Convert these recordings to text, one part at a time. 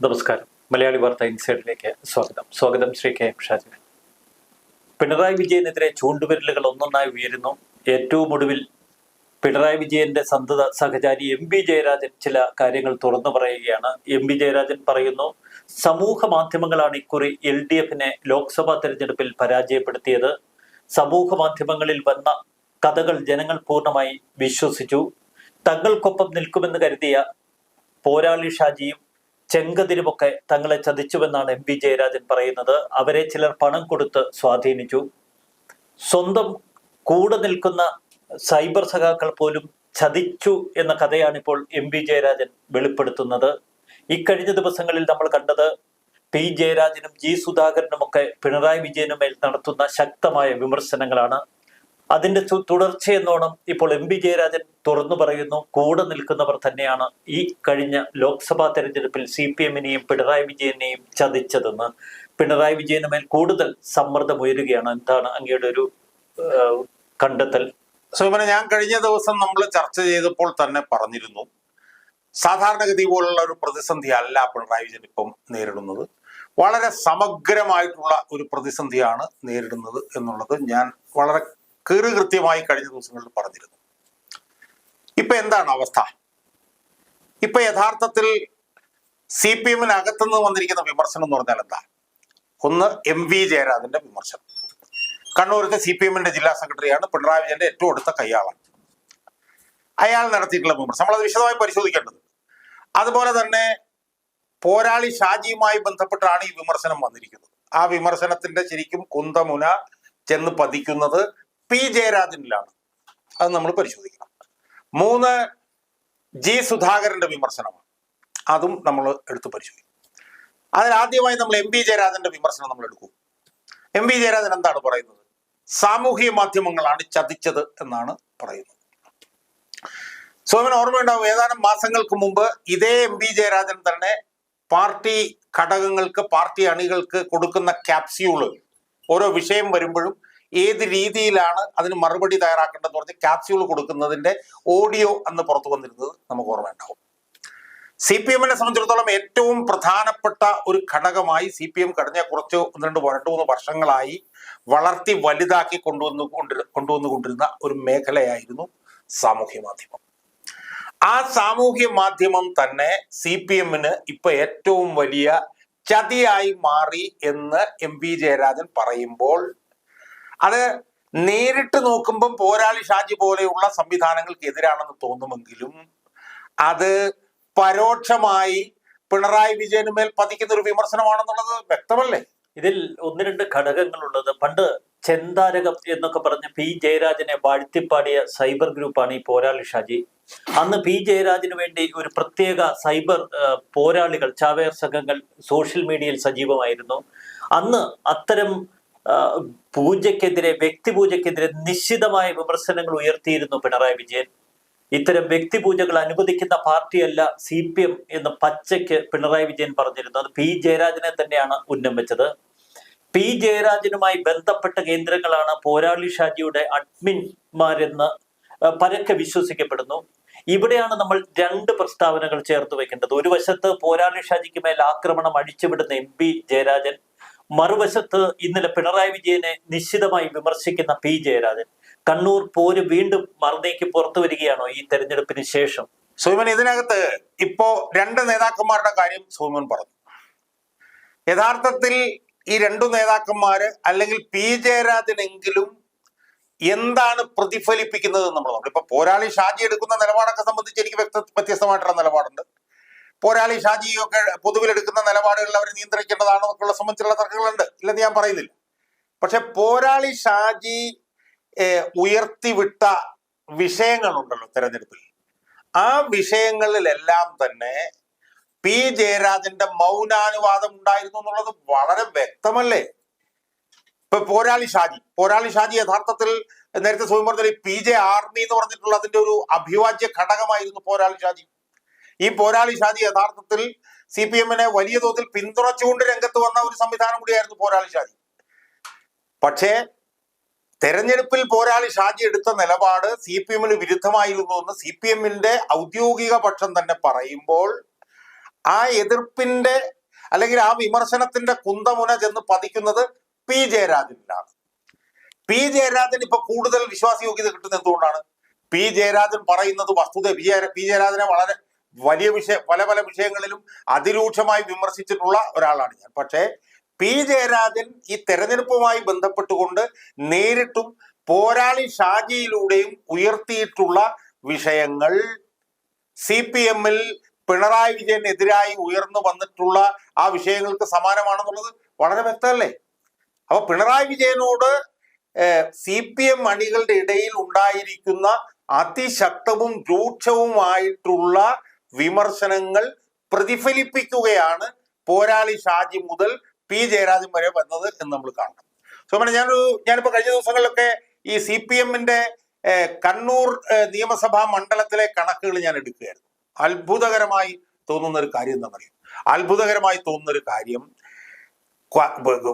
നമസ്കാരം. മലയാളി വാർത്ത ഇൻസൈഡിലേക്ക് സ്വാഗതം. സ്വാഗതം ശ്രീ കെ എം ഷാജി. പിണറായി വിജയനെതിരെ ചൂണ്ടുവിരലുകൾ ഒന്നൊന്നായി ഉയരുന്നു. ഏറ്റവും ഒടുവിൽ പിണറായി വിജയന്റെ സന്തത സഹചാരി എം പി ജയരാജൻ ചില കാര്യങ്ങൾ തുറന്നു പറയുകയാണ്. എം പി ജയരാജൻ പറയുന്നു സമൂഹ മാധ്യമങ്ങളാണ് ഇക്കുറി എൽ ഡി എഫിനെ ലോക്സഭാ തെരഞ്ഞെടുപ്പിൽ പരാജയപ്പെടുത്തിയത്. സമൂഹ മാധ്യമങ്ങളിൽ വന്ന കഥകൾ ജനങ്ങൾ പൂർണമായി വിശ്വസിച്ചു. തങ്ങൾക്കൊപ്പം നിൽക്കുമെന്ന് കരുതിയ പോരാളി ഷാജിയും ചെങ്കതിരുമൊക്കെ തങ്ങളെ ചതിച്ചുവെന്നാണ് എം വി ജയരാജൻ പറയുന്നത്. അവരെ ചിലർ പണം കൊടുത്ത് സ്വാധീനിച്ചു. സ്വന്തം കൂടെ നിൽക്കുന്ന സൈബർ സഖാക്കൾ പോലും ചതിച്ചു എന്ന കഥയാണ് ഇപ്പോൾ എം വി ജയരാജൻ വെളിപ്പെടുത്തുന്നത്. ഇക്കഴിഞ്ഞ ദിവസങ്ങളിൽ നമ്മൾ കണ്ടത് പി ജയരാജനും ജി സുധാകരനുമൊക്കെ പിണറായി വിജയനുമേൽ നടത്തുന്ന ശക്തമായ വിമർശനങ്ങളാണ്. അതിന്റെ തുടർച്ചയെന്നോണം ഇപ്പോൾ എം പി ജയരാജൻ തുറന്നു പറയുന്നു. കൂടെ നിൽക്കുന്നവർ തന്നെയാണ് ഈ കഴിഞ്ഞ ലോക്സഭാ തെരഞ്ഞെടുപ്പിൽ സി പി എമ്മിനെയും പിണറായി വിജയനെയും ചതിച്ചതെന്ന്. പിണറായി വിജയന് മേൽ കൂടുതൽ സമ്മർദ്ദം ഉയരുകയാണ്. എന്താണ് അങ്ങയുടെ ഒരു കണ്ടെത്തൽ? സുമന ഞാൻ കഴിഞ്ഞ ദിവസം നമ്മൾ ചർച്ച ചെയ്തപ്പോൾ തന്നെ പറഞ്ഞിരുന്നു. സാധാരണഗതി പോലുള്ള ഒരു പ്രതിസന്ധി അല്ല പിണറായി വിജയൻ ഇപ്പം നേരിടുന്നത്. വളരെ സമഗ്രമായിട്ടുള്ള ഒരു പ്രതിസന്ധിയാണ് നേരിടുന്നത് എന്നുള്ളത് ഞാൻ വളരെ കീറി കൃത്യമായി കഴിഞ്ഞ ദിവസങ്ങളിൽ പറഞ്ഞിരുന്നു. ഇപ്പൊ എന്താണ് അവസ്ഥ? ഇപ്പൊ യഥാർത്ഥത്തിൽ സി പി എമ്മിനകത്തുനിന്ന് വന്നിരിക്കുന്ന വിമർശനം എന്ന് പറഞ്ഞാൽ എന്താ? ഒന്ന് എം വി ജയരാജന്റെ വിമർശനം. കണ്ണൂരത്തെ സി പി എമ്മിന്റെ ജില്ലാ സെക്രട്ടറിയാണ് പിണറായി വിജയന്റെ ഏറ്റവും അടുത്ത കയ്യാളാണ് അയാൾ നടത്തിയിട്ടുള്ള വിമർശനം. നമ്മളത് വിശദമായി പരിശോധിക്കേണ്ടത് അതുപോലെ തന്നെ പോരാളി ഷാജിയുമായി ബന്ധപ്പെട്ടാണ് ഈ വിമർശനം വന്നിരിക്കുന്നത്. ആ വിമർശനത്തിന്റെ ശരിക്കും കുന്തമുന ചെന്ന് പതിക്കുന്നത് പി ജയരാജനിലാണ്. അത് നമ്മൾ പരിശോധിക്കണം. മൂന്ന് ജി സുധാകരന്റെ വിമർശനമാണ്. അതും നമ്മൾ എടുത്ത് പരിശോധിക്കും. അതിലാദ്യമായി നമ്മൾ എം പി ജയരാജന്റെ വിമർശനം നമ്മൾ എടുക്കും. എം പി ജയരാജൻ എന്താണ് പറയുന്നത്? സാമൂഹിക മാധ്യമങ്ങളാണ് ചതിച്ചത് എന്നാണ് പറയുന്നത്. സോമൻ ഓർമ്മയുണ്ടാവും ഏതാനും മാസങ്ങൾക്ക് മുമ്പ് ഇതേ എം പി ജയരാജൻ തന്നെ പാർട്ടി ഘടകങ്ങൾക്ക് പാർട്ടി അണികൾക്ക് കൊടുക്കുന്ന ക്യാപ്സ്യൂൾ ഓരോ വിഷയം വരുമ്പോഴും ഏത് രീതിയിലാണ് അതിന് മറുപടി തയ്യാറാക്കേണ്ടതെന്ന് പറഞ്ഞ് ക്യാപ്സ്യൂൾ കൊടുക്കുന്നതിന്റെ ഓഡിയോ അന്ന് പുറത്തു വന്നിരുന്നത് നമുക്ക് ഓർമ്മയുണ്ടാവും സി പി എമ്മിനെ സംബന്ധിച്ചിടത്തോളം ഏറ്റവും പ്രധാനപ്പെട്ട ഒരു ഘടകമായി സി പി എം കഴിഞ്ഞ കുറച്ച് ഒന്ന് രണ്ട് രണ്ട് മൂന്ന് വർഷങ്ങളായി വളർത്തി വലുതാക്കി കൊണ്ടുവന്നു കൊണ്ടിരു കൊണ്ടുവന്നുകൊണ്ടിരുന്ന ഒരു മേഖലയായിരുന്നു സാമൂഹ്യ മാധ്യമം. ആ സാമൂഹ്യ മാധ്യമം തന്നെ സി പി എമ്മിന് ഇപ്പൊ ഏറ്റവും വലിയ ചതിയായി മാറി എന്ന് എം പി ജയരാജൻ പറയുമ്പോൾ അത് നേരിട്ട് നോക്കുമ്പം പോരാളി ഷാജി പോലെയുള്ള സംവിധാനങ്ങൾക്ക് എതിരാണെന്ന് തോന്നുമെങ്കിലും അത് പരോക്ഷമായി പിണറായി വിജയന് മേൽ പതിക്കുന്ന ഒരു വിമർശനമാണെന്നുള്ളത് വ്യക്തമല്ലേ? ഇതിൽ ഒന്ന് രണ്ട് ഘടകങ്ങളുള്ളത്. പണ്ട് ചെന്താരകം എന്നൊക്കെ പറഞ്ഞ് പി ജയരാജനെ വാഴ്ത്തിപ്പാടിയ സൈബർ ഗ്രൂപ്പാണ് ഈ പോരാളി ഷാജി. അന്ന് പി ജയരാജന് വേണ്ടി ഒരു പ്രത്യേക സൈബർ പോരാളികൾ ചാവേർ സംഘങ്ങൾ സോഷ്യൽ മീഡിയയിൽ സജീവമായിരുന്നു. അന്ന് അത്തരം പൂജയ്ക്കെതിരെ വ്യക്തിപൂജയ്ക്കെതിരെ നിശ്ചിതമായ വിമർശനങ്ങൾ ഉയർത്തിയിരുന്നു പിണറായി വിജയൻ. ഇത്തരം വ്യക്തിപൂജകൾ അനുവദിക്കുന്ന പാർട്ടിയല്ല സി പി എം എന്ന് പച്ചയ്ക്ക് പിണറായി വിജയൻ പറഞ്ഞിരുന്നു. അത് പി ജയരാജനെ തന്നെയാണ് ഉന്നം വെച്ചത്. പി ജയരാജനുമായി ബന്ധപ്പെട്ട കേന്ദ്രങ്ങളാണ് പോരാളി ഷാജിയുടെ അഡ്മിൻമാരെന്ന് പരക്കെ വിശ്വസിക്കപ്പെടുന്നു. ഇവിടെയാണ് നമ്മൾ രണ്ട് പ്രസ്താവനകൾ ചേർത്ത് വെക്കേണ്ടത്. ഒരു വശത്ത് പോരാളി ഷാജിക്ക് മേൽ ആക്രമണം അഴിച്ചുവിടുന്ന എം പി ജയരാജൻ മറുവശത്ത് ഇന്നലെ പിണറായി വിജയനെ നിശ്ചിതമായി വിമർശിക്കുന്ന പി ജയരാജൻ. കണ്ണൂർ പോര് വീണ്ടും മറുനേക്ക് പുറത്തു വരികയാണോ ഈ തെരഞ്ഞെടുപ്പിന് ശേഷം? സോമൻ ഇതിനകത്ത് ഇപ്പോ രണ്ട് നേതാക്കന്മാരുടെ കാര്യം സോമൻ പറഞ്ഞു. യഥാർത്ഥത്തിൽ ഈ രണ്ടു നേതാക്കന്മാര് അല്ലെങ്കിൽ പി ജയരാജനെങ്കിലും എന്താണ് പ്രതിഫലിപ്പിക്കുന്നത് നമ്മൾ നമ്മൾ ഇപ്പൊ പോരാളി ഷാജി എടുക്കുന്ന നിലപാടൊക്കെ സംബന്ധിച്ച് എനിക്ക് വ്യത്യസ്തമായിട്ടുള്ള നിലപാടുണ്ട്. പോരാളി ഷാജിയൊക്കെ പൊതുവിലെടുക്കുന്ന നിലപാടുകളിൽ അവർ നിയന്ത്രിക്കേണ്ടതാണോ എന്നൊക്കെയുള്ള സംബന്ധിച്ചുള്ള തർക്കങ്ങളുണ്ട്. ഇല്ലെന്ന് ഞാൻ പറയുന്നില്ല. പക്ഷെ പോരാളി ഷാജി ഉയർത്തിവിട്ട വിഷയങ്ങളുണ്ടല്ലോ തെരഞ്ഞെടുപ്പിൽ. ആ വിഷയങ്ങളിലെല്ലാം തന്നെ പി ജയരാജന്റെ മൗനാനുവാദം ഉണ്ടായിരുന്നു എന്നുള്ളത് വളരെ വ്യക്തമല്ലേ? ഇപ്പൊ പോരാളി ഷാജി പോരാളി ഷാജി യഥാർത്ഥത്തിൽ നേരത്തെ സ്വയം പറഞ്ഞ പി ജെ ആർമി എന്ന് പറഞ്ഞിട്ടുള്ള അതിന്റെ ഒരു അഭിവാജ്യ ഘടകമായിരുന്നു പോരാളി ഷാജി. ഈ പോരാളി ഷാജി യഥാർത്ഥത്തിൽ സി പി എമ്മിനെ വലിയ തോതിൽ പിന്തുണച്ചുകൊണ്ട് രംഗത്ത് വന്ന ഒരു സംവിധാനം കൂടിയായിരുന്നു പോരാളി ഷാജി. പക്ഷേ തെരഞ്ഞെടുപ്പിൽ പോരാളി ഷാജി എടുത്ത നിലപാട് സി പി എമ്മിന് വിരുദ്ധമായിരുന്നു എന്ന് സി പി എമ്മിന്റെ ഔദ്യോഗിക പക്ഷം തന്നെ പറയുമ്പോൾ ആ എതിർപ്പിന്റെ അല്ലെങ്കിൽ ആ വിമർശനത്തിന്റെ കുന്തമുന ചെന്ന് പതിക്കുന്നത് പി ജയരാജനിലാണ്. പി ജയരാജൻ ഇപ്പൊ കൂടുതൽ വിശ്വാസയോഗ്യത കിട്ടുന്നത് എന്തുകൊണ്ടാണ്? പി ജയരാജൻ പറയുന്നത് വസ്തുത പി ജയ- പി ജയരാജനെ വളരെ വലിയ വിഷയ പല പല വിഷയങ്ങളിലും അതിരൂക്ഷമായി വിമർശിച്ചിട്ടുള്ള ഒരാളാണ് ഞാൻ. പക്ഷേ പി. ജയരാജൻ ഈ തെരഞ്ഞെടുപ്പുമായി ബന്ധപ്പെട്ടുകൊണ്ട് നേരിട്ടും പോരാളി ഷാജിയിലൂടെയും ഉയർത്തിയിട്ടുള്ള വിഷയങ്ങൾ സി പി എമ്മിൽ പിണറായി വിജയനെതിരായി ഉയർന്നു വന്നിട്ടുള്ള ആ വിഷയങ്ങൾക്ക് സമാനമാണെന്നുള്ളത് വളരെ വ്യക്തമല്ലേ? അപ്പൊ പിണറായി വിജയനോട് സി പി എം അണികളുടെ ഇടയിൽ ഉണ്ടായിരിക്കുന്ന അതിശക്തവും രൂക്ഷവുമായിട്ടുള്ള വിമർശനങ്ങൾ പ്രതിഫലിപ്പിക്കുകയാണ് പോരാളി ഷാജി മുതൽ പി ജയരാജൻ വരെ വന്നത് എന്ന് നമ്മൾ കാണണം സോമന ഞാനൊരു ഞാനിപ്പോ കഴിഞ്ഞ ദിവസങ്ങളിലൊക്കെ ഈ സി പി എമ്മിന്റെ കണ്ണൂർ നിയമസഭാ മണ്ഡലത്തിലെ കണക്കുകൾ ഞാൻ എടുക്കുകയായിരുന്നു അത്ഭുതകരമായി തോന്നുന്ന ഒരു കാര്യം പറയുക. അത്ഭുതകരമായി തോന്നുന്ന ഒരു കാര്യം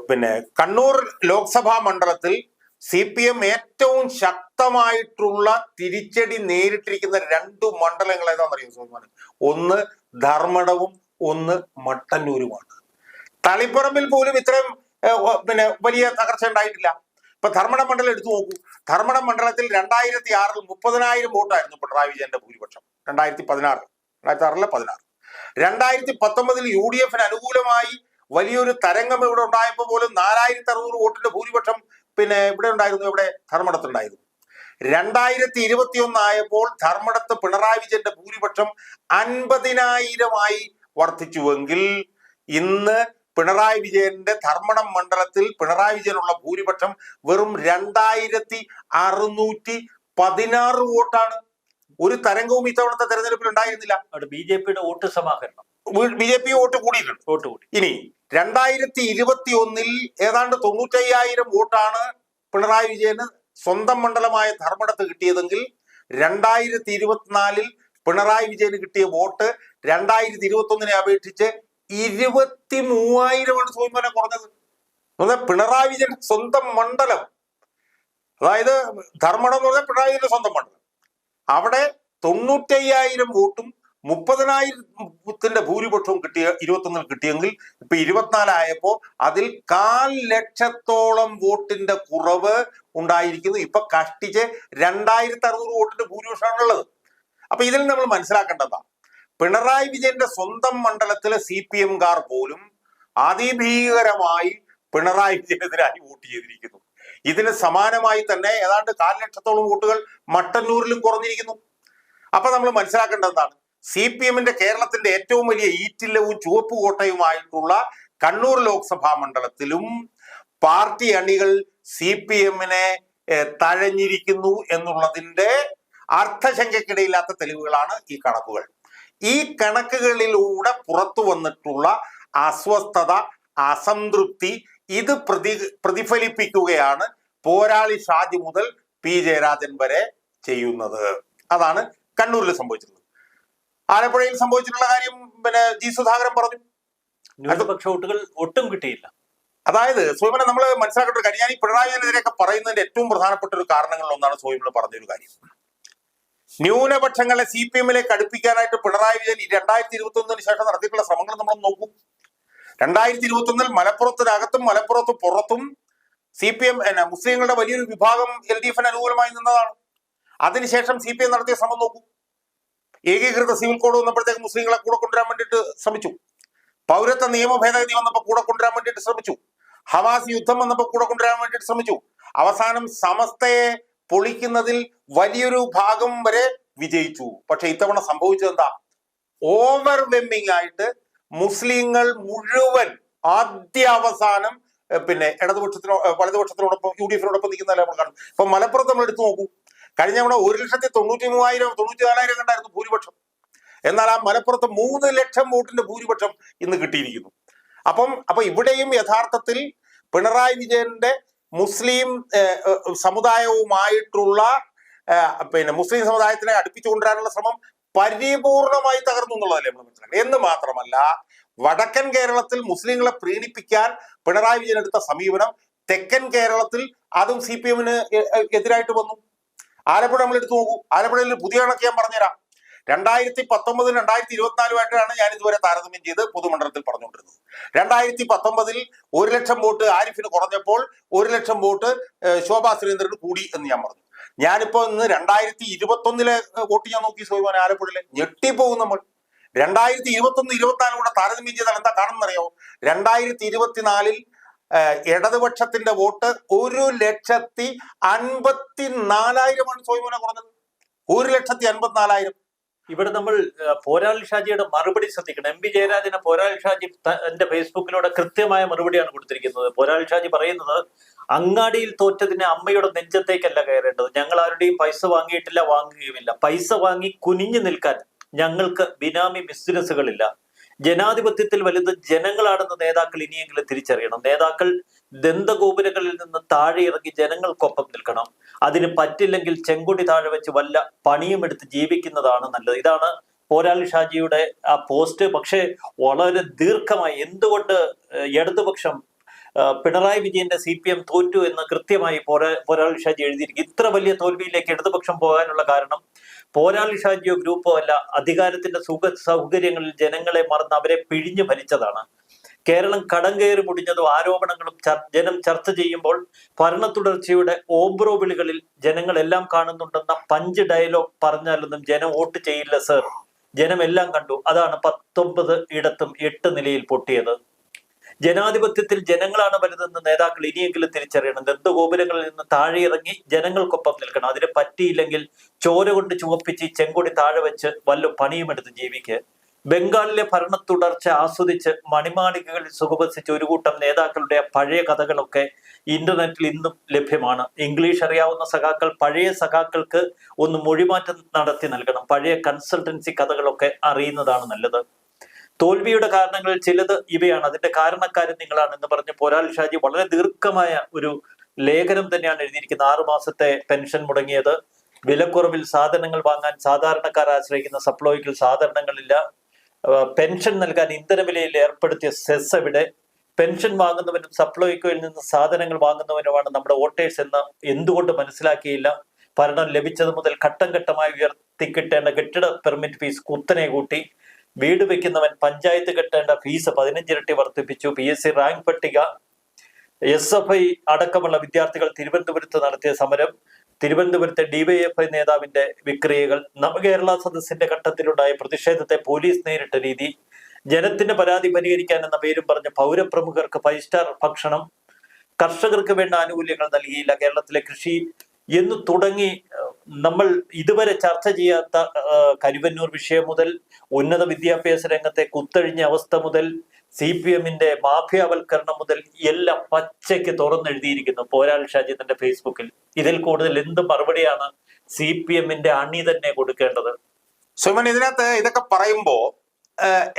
പിന്നെ കണ്ണൂർ ലോക്സഭാ മണ്ഡലത്തിൽ സി പി എം ഏറ്റവും ശക്തമായിട്ടുള്ള തിരിച്ചടി നേരിട്ടിരിക്കുന്ന രണ്ടു മണ്ഡലങ്ങൾ ഏതാണെന്നറിയാം സുഹൃത്തുക്കൾ ഒന്ന് ധർമ്മടവും ഒന്ന് മട്ടന്നൂരുമാണ്. തളിപ്പറമ്പിൽ പോലും ഇത്രയും പിന്നെ വലിയ തകർച്ച ഉണ്ടായിട്ടില്ല. ഇപ്പൊ ധർമ്മടം മണ്ഡലം എടുത്തു നോക്കൂ. ധർമ്മടം മണ്ഡലത്തിൽ രണ്ടായിരത്തി ആറിൽ മുപ്പതിനായിരം വോട്ടായിരുന്നു പിണറായി വിജയന്റെ ഭൂരിപക്ഷം. രണ്ടായിരത്തി പതിനാറ് രണ്ടായിരത്തി ആറിലെ പതിനാറ്. രണ്ടായിരത്തി പത്തൊമ്പതിൽ യു ഡി എഫിന് അനുകൂലമായി വലിയൊരു തരംഗം ഇവിടെ ഉണ്ടായപ്പോൾ പോലും നാലായിരത്തി അറുന്നൂറ് വോട്ടിന്റെ ഭൂരിപക്ഷം പിന്നെ ഇവിടെ ഉണ്ടായിരുന്നു ഇവിടെ ധർമ്മടത്തുണ്ടായിരുന്നു. രണ്ടായിരത്തി ഇരുപത്തി ആയപ്പോൾ ധർമ്മടത്ത് പിണറായി വിജയന്റെ ഭൂരിപക്ഷം അൻപതിനായിരമായി വർദ്ധിച്ചുവെങ്കിൽ ഇന്ന് പിണറായി വിജയന്റെ ധർമ്മടം മണ്ഡലത്തിൽ പിണറായി വിജയനുള്ള ഭൂരിപക്ഷം വെറും രണ്ടായിരത്തി അറുന്നൂറ്റി പതിനാറ് വോട്ടാണ്. ഒരു തരംഗവും ഇത്തവണത്തെ തെരഞ്ഞെടുപ്പിൽ ഉണ്ടായിരുന്നില്ല. ബി ജെ പിയുടെ വോട്ട് സമാഹരണം. ബി ജെ പി വോട്ട് കൂടിയിട്ടുണ്ട്. വോട്ട് കൂടി. ഇനി രണ്ടായിരത്തി ഇരുപത്തി ഒന്നിൽ ഏതാണ്ട് തൊണ്ണൂറ്റയ്യായിരം വോട്ടാണ് പിണറായി വിജയന് സ്വന്തം മണ്ഡലമായ ധർമ്മടത്ത് കിട്ടിയതെങ്കിൽ രണ്ടായിരത്തി ഇരുപത്തിനാലിൽ പിണറായി വിജയന് കിട്ടിയ വോട്ട് രണ്ടായിരത്തി ഇരുപത്തി ഒന്നിനെ അപേക്ഷിച്ച് ഇരുപത്തി മൂവായിരമാണ് സ്വയംഭനെ കുറഞ്ഞത് പിണറായി വിജയൻ സ്വന്തം മണ്ഡലം. അതായത് ധർമ്മടം എന്ന് പറഞ്ഞാൽ പിണറായി വിജയന്റെ സ്വന്തം മണ്ഡലം. അവിടെ തൊണ്ണൂറ്റയ്യായിരം വോട്ടും മുപ്പതിനായിരത്തിന്റെ ഭൂരിപക്ഷവും കിട്ടിയ ഇരുപത്തൊന്നിൽ കിട്ടിയെങ്കിൽ ഇപ്പൊ ഇരുപത്തിനാലായപ്പോ അതിൽ കാൽ ലക്ഷത്തോളം വോട്ടിന്റെ കുറവ് ഉണ്ടായിരിക്കുന്നു. ഇപ്പൊ കഷ്ടിച്ച് രണ്ടായിരത്തി അറുന്നൂറ് വോട്ടിന്റെ ഭൂരിപക്ഷമാണുള്ളത് അപ്പൊ ഇതിൽ നമ്മൾ മനസ്സിലാക്കേണ്ടതാ പിണറായി വിജയന്റെ സ്വന്തം മണ്ഡലത്തിലെ സി പി എംകാർ പോലും അതിഭീകരമായി പിണറായി വിജയനെതിരായി വോട്ട് ചെയ്തിരിക്കുന്നു. ഇതിന് സമാനമായി തന്നെ ഏതാണ്ട് കാൽ ലക്ഷത്തോളം വോട്ടുകൾ മട്ടന്നൂരിലും കുറഞ്ഞിരിക്കുന്നു. അപ്പൊ നമ്മൾ മനസ്സിലാക്കേണ്ടത് എന്താണ് സി പി എമ്മിന്റെ കേരളത്തിന്റെ ഏറ്റവും വലിയ ഈറ്റില്ലവും ചുവപ്പ് കോട്ടയുമായിട്ടുള്ള കണ്ണൂർ ലോക്സഭാ മണ്ഡലത്തിലും പാർട്ടി അണികൾ സി പി എമ്മിനെ തഴഞ്ഞിരിക്കുന്നു എന്നുള്ളതിന്റെ അർത്ഥശങ്കയ്ക്കിടയില്ലാത്ത തെളിവുകളാണ് ഈ കണക്കുകൾ. ഈ കണക്കുകളിലൂടെ പുറത്തു വന്നിട്ടുള്ള അസ്വസ്ഥത അസംതൃപ്തി ഇത് പ്രതി പ്രതിഫലിപ്പിക്കുകയാണ് പോരാളി ഷാജി മുതൽ പി ജയരാജൻ വരെ ചെയ്യുന്നത്. അതാണ് കണ്ണൂരിൽ സംഭവിച്ചിട്ടുള്ളത് ആലപ്പുഴയിൽ സംഭവിച്ചിട്ടുള്ള കാര്യം പിന്നെ ജി സുധാകരൻ പറഞ്ഞു. ന്യൂനപക്ഷ വോട്ടുകൾ ഒട്ടും കിട്ടിയില്ല. അതായത് സോയിമനെ നമ്മൾ മനസ്സിലാക്കേണ്ട ഒരു കാര്യം ഞാൻ ഈ പിണറായി വിജയനെതിരെയൊക്കെ പറയുന്നതിന്റെ ഏറ്റവും പ്രധാനപ്പെട്ട ഒരു കാരണങ്ങളിൽ ഒന്നാണ് സോയിമന് പറഞ്ഞൊരു കാര്യം. ന്യൂനപക്ഷങ്ങളെ സി പി എമ്മിലേക്ക് അടുപ്പിക്കാനായിട്ട് പിണറായി വിജയൻ രണ്ടായിരത്തി ഇരുപത്തി ഒന്നിന് ശേഷം നടത്തിയിട്ടുള്ള ശ്രമങ്ങൾ നമ്മൾ നോക്കും. രണ്ടായിരത്തി ഇരുപത്തി ഒന്നിൽ മലപ്പുറത്തിനകത്തും മലപ്പുറത്ത് പുറത്തും സി പി എം മുസ്ലിങ്ങളുടെ വലിയൊരു വിഭാഗം എൽ ഡി എഫിന് അനുകൂലമായി നിന്നതാണ്. അതിനുശേഷം സി പി എം നടത്തിയ ശ്രമം നോക്കൂ. ഏകീകൃത സിവിൽ കോഡ് വന്നപ്പോഴത്തേക്ക് മുസ്ലിങ്ങളെ കൂടെ കൊണ്ടുവരാൻ വേണ്ടിയിട്ട് ശ്രമിച്ചു. പൗരത്വ നിയമ ഭേദഗതി വന്നപ്പോൾ കൂടെ കൊണ്ടുവരാൻ വേണ്ടിയിട്ട് ശ്രമിച്ചു. ഹവാസ് യുദ്ധം വന്നപ്പോൾ കൂടെ കൊണ്ടുവരാൻ വേണ്ടിയിട്ട് ശ്രമിച്ചു. അവസാനം സമസ്തയെ പൊളിക്കുന്നതിൽ വലിയൊരു ഭാഗം വരെ വിജയിച്ചു. പക്ഷെ ഇത്തവണ സംഭവിച്ചത് എന്താ? ഓവർവെമ്മിങ് ആയിട്ട് മുസ്ലിങ്ങൾ മുഴുവൻ ആദ്യ അവസാനം പിന്നെ ഇടതുപക്ഷത്തിനോ വലതുപക്ഷത്തിനോടൊപ്പം യു ഡി എഫിനോടൊപ്പം നിൽക്കുന്നതല്ലേ നമ്മൾ കാണും. ഇപ്പൊ മലപ്പുറത്ത് നമ്മൾ എടുത്തു നോക്കൂ. കഴിഞ്ഞ തവണ ഒരു ലക്ഷത്തി തൊണ്ണൂറ്റി മൂവായിരം തൊണ്ണൂറ്റി നാലായിരം കണ്ടായിരുന്നു ഭൂരിപക്ഷം. എന്നാൽ ആ മലപ്പുറത്ത് മൂന്ന് ലക്ഷം വോട്ടിന്റെ ഭൂരിപക്ഷം ഇന്ന് കിട്ടിയിരിക്കുന്നു. അപ്പം അപ്പൊ ഇവിടെയും യഥാർത്ഥത്തിൽ പിണറായി വിജയന്റെ മുസ്ലിം സമുദായവുമായിട്ടുള്ള പിന്നെ മുസ്ലിം സമുദായത്തിനെ അടുപ്പിച്ചു കൊണ്ടുവരാനുള്ള ശ്രമം പരിപൂർണമായി തകർന്നു എന്നുള്ളതല്ലേ നമ്മൾ മനസ്സിലാക്കുന്നത്? എന്ന് മാത്രമല്ല വടക്കൻ കേരളത്തിൽ മുസ്ലിങ്ങളെ പ്രീണിപ്പിക്കാൻ പിണറായി വിജയൻ എടുത്ത സമീപനം തെക്കൻ കേരളത്തിൽ അതും സി പി എമ്മിന് എതിരായിട്ട് വന്നു. ആലപ്പുഴ നമ്മൾ എടുത്തു നോക്കൂ. ആലപ്പുഴയിൽ പുതിയ കണക്ക് ഞാൻ പറഞ്ഞുതരാം. രണ്ടായിരത്തി പത്തൊമ്പത് രണ്ടായിരത്തി ഇരുപത്തിനാലുമായിട്ടാണ് ഞാൻ ഇതുവരെ താരതമ്യം ചെയ്ത് പൊതുമണ്ഡലത്തിൽ പറഞ്ഞുകൊണ്ടിരുന്നത്. രണ്ടായിരത്തി പത്തൊമ്പതിൽ ഒരു ലക്ഷം വോട്ട് ആരിഫിന് കുറഞ്ഞപ്പോൾ ഒരു ലക്ഷം വോട്ട് ശോഭാ സുരേന്ദ്രന് കൂടി എന്ന് ഞാൻ പറഞ്ഞു. ഞാനിപ്പോ ഇന്ന് രണ്ടായിരത്തി ഇരുപത്തൊന്നിലെ വോട്ട് ഞാൻ നോക്കി സോയ്മാൻ ആലപ്പുഴയിലെ. ഞെട്ടിപ്പോകും നമ്മൾ. രണ്ടായിരത്തി ഇരുപത്തൊന്ന് ഇരുപത്തിനാലും കൂടെ താരതമ്യം ചെയ്താൽ എന്താ കാണുന്നറിയോ രണ്ടായിരത്തി ഇരുപത്തിനാലിൽ ഇടതുപക്ഷത്തിന്റെ വോട്ട് ഒരു ലക്ഷത്തി അൻപത്തി നാലായിരമാണ് കുറഞ്ഞത്. ഒരു ലക്ഷത്തി അൻപത്തിനാലായിരം. ഇവിടെ നമ്മൾ പോരാളി ഷാജിയുടെ മറുപടി ശ്രദ്ധിക്കണം. എം പി ജയരാജന് പോരാളി ഷാജി തന്റെ ഫേസ്ബുക്കിലൂടെ കൃത്യമായ മറുപടിയാണ് കൊടുത്തിരിക്കുന്നത്. പോരാളി ഷാജി പറയുന്നത് അങ്ങാടിയിൽ തോറ്റതിന് അമ്മയുടെ നെഞ്ചത്തേക്കല്ല കയറേണ്ടത്. ഞങ്ങൾ ആരുടെയും പൈസ വാങ്ങിയിട്ടില്ല വാങ്ങുകയുമില്ല. പൈസ വാങ്ങി കുനിഞ്ഞു നിൽക്കാൻ ഞങ്ങൾക്ക് ബിനാമി ബിസിനസ്സുകളില്ല. ജനാധിപത്യത്തിൽ വലുത് ജനങ്ങളാണെന്ന് നേതാക്കൾ ഇനിയെങ്കിലും തിരിച്ചറിയണം. നേതാക്കൾ ദന്തഗോപുരങ്ങളിൽ നിന്ന് താഴെ ഇറങ്ങി ജനങ്ങൾക്കൊപ്പം നിൽക്കണം. അതിന് പറ്റില്ലെങ്കിൽ ചെങ്കൊടി താഴെ വെച്ച് വല്ല പണിയുമെടുത്ത് ജീവിക്കുന്നതാണ് നല്ലത്. ഇതാണ് പോരാളി ഷാജിയുടെ ആ പോസ്റ്റ്. പക്ഷേ വളരെ ദീർഘമായി എന്തുകൊണ്ട് ഇടതുപക്ഷം പിണറായി വിജയന്റെ സി പി എം തോറ്റു എന്ന് കൃത്യമായി പോരാ പോരാളി ഷാജി എഴുതിയിരിക്കും ഇത്ര വലിയ തോൽവിയിലേക്ക് ഇടതുപക്ഷം പോകാനുള്ള കാരണം പോരാളി ഷാജിയോ ഗ്രൂപ്പോ അല്ല അധികാരത്തിന്റെ സുഖ സൗകര്യങ്ങളിൽ ജനങ്ങളെ മറന്ന് അവരെ പിഴിഞ്ഞു ഭരിച്ചതാണ്. കേരളം കടം കയറി മുടിഞ്ഞതും ആരോപണങ്ങളും ജനം ചർച്ച ചെയ്യുമ്പോൾ ഭരണ തുടർച്ചയുടെ ഓബ്രോ വിളികളിൽ ജനങ്ങളെല്ലാം കാണുന്നുണ്ടെന്ന പഞ്ച് ഡയലോഗ് പറഞ്ഞാലൊന്നും ജനം വോട്ട് ചെയ്യില്ല സർ ജനം എല്ലാം കണ്ടു. അതാണ് പത്തൊമ്പത് ഇടത്തും എട്ട് നിലയിൽ പൊട്ടിയത്. ജനാധിപത്യത്തിൽ ജനങ്ങളാണ് വലുതെന്ന് നേതാക്കൾ ഇനിയെങ്കിലും തിരിച്ചറിയണം. ദന്തഗോപുരങ്ങളിൽ നിന്ന് താഴെ ഇറങ്ങി ജനങ്ങൾക്കൊപ്പം നിൽക്കണം. അതിന് പറ്റിയില്ലെങ്കിൽ ചോര കൊണ്ട് ചുവപ്പിച്ച് ചെങ്കൊടി താഴെ വെച്ച് വല്ല പണിയുമെടുത്ത് ജീവിക്ക് ബംഗാളിലെ ഭരണ തുടർച്ച ആസ്വദിച്ച് മണിമാളികകളിൽ സുഖവസിച്ച ഒരു കൂട്ടം നേതാക്കളുടെ പഴയ കഥകളൊക്കെ ഇന്റർനെറ്റിൽ ഇന്നും ലഭ്യമാണ്. ഇംഗ്ലീഷ് അറിയാവുന്ന സഖാക്കൾ പഴയ സഖാക്കൾക്ക് ഒന്ന് മൊഴിമാറ്റം നടത്തി നൽകണം. പഴയ കൺസൾട്ടൻസി കഥകളൊക്കെ അറിയുന്നതാണ് നല്ലത്. തോൽവിയുടെ കാരണങ്ങൾ ചിലത് ഇവയാണ്. അതിന്റെ കാരണക്കാരൻ നിങ്ങളാണ് എന്ന് പറഞ്ഞ് പോരാൾ ഷാജി വളരെ ദീർഘമായ ഒരു ലേഖനം തന്നെയാണ് എഴുതിയിരിക്കുന്നത്. ആറു മാസത്തെ പെൻഷൻ മുടങ്ങിയത്. വിലക്കുറവിൽ സാധനങ്ങൾ വാങ്ങാൻ സാധാരണക്കാർ ആശ്രയിക്കുന്ന സപ്ലോയ്ക്കിൽ സാധനങ്ങളില്ല. പെൻഷൻ നൽകാൻ ഇന്ധനവിലയിൽ ഏർപ്പെടുത്തിയ സെസ് എവിടെ? പെൻഷൻ വാങ്ങുന്നവനും സപ്ലോയ്ക്കോയിൽ നിന്ന് സാധനങ്ങൾ വാങ്ങുന്നവനുമാണ് നമ്മുടെ വോട്ടേഴ്സ് എന്ന് എന്തുകൊണ്ട് മനസ്സിലാക്കിയില്ല? ഭരണം ലഭിച്ചത് മുതൽ ഘട്ടം ഘട്ടമായി ഉയർത്തിക്കിട്ടേണ്ട കെട്ടിട പെർമിറ്റ് ഫീസ് കുത്തനെ കൂട്ടി. വീട് വെക്കുന്നവൻ പഞ്ചായത്ത് കെട്ടേണ്ട ഫീസ് പതിനഞ്ചിരട്ടി വർദ്ധിപ്പിച്ചു. പി എസ് സി റാങ്ക് പട്ടിക എസ് എഫ് ഐ അടക്കമുള്ള വിദ്യാർത്ഥികൾ തിരുവനന്തപുരത്ത് നടത്തിയ സമരം തിരുവനന്തപുരത്തെ ഡിവൈഎഫ്ഐ നേതാവിന്റെ വിക്രിയകൾ നവകേരള സദസ്സിന്റെ ഘട്ടത്തിലുണ്ടായ പ്രതിഷേധത്തെ പോലീസ് നേരിട്ട രീതി ജനത്തിന്റെ പരാതി പരിഹരിക്കാൻ എന്ന പേരും പറഞ്ഞ പൗരപ്രമുഖർക്ക് ഫൈവ് സ്റ്റാർ ഭക്ഷണം കർഷകർക്ക് വേണ്ട ആനുകൂല്യങ്ങൾ നൽകിയില്ല കേരളത്തിലെ കൃഷി എന്നു തുടങ്ങി നമ്മൾ ഇതുവരെ ചർച്ച ചെയ്യാത്ത കരുവന്നൂർ വിഷയം മുതൽ ഉന്നത വിദ്യാഭ്യാസ രംഗത്തെ കുത്തഴിഞ്ഞ അവസ്ഥ മുതൽ സി പി എമ്മിന്റെ മാഫിയാവൽക്കരണം മുതൽ എല്ലാം പച്ചയ്ക്ക് തുറന്നെഴുതിയിരിക്കുന്നു. പോരാൾ ഷാജിത്തിന്റെ തന്റെ ഫേസ്ബുക്കിൽ. ഇതിൽ കൂടുതൽ എന്ത് മറുപടിയാണ് സി പി എമ്മിന്റെ അണി തന്നെ കൊടുക്കേണ്ടത്? സുമൻ ഇതിനകത്ത് ഇതൊക്കെ പറയുമ്പോ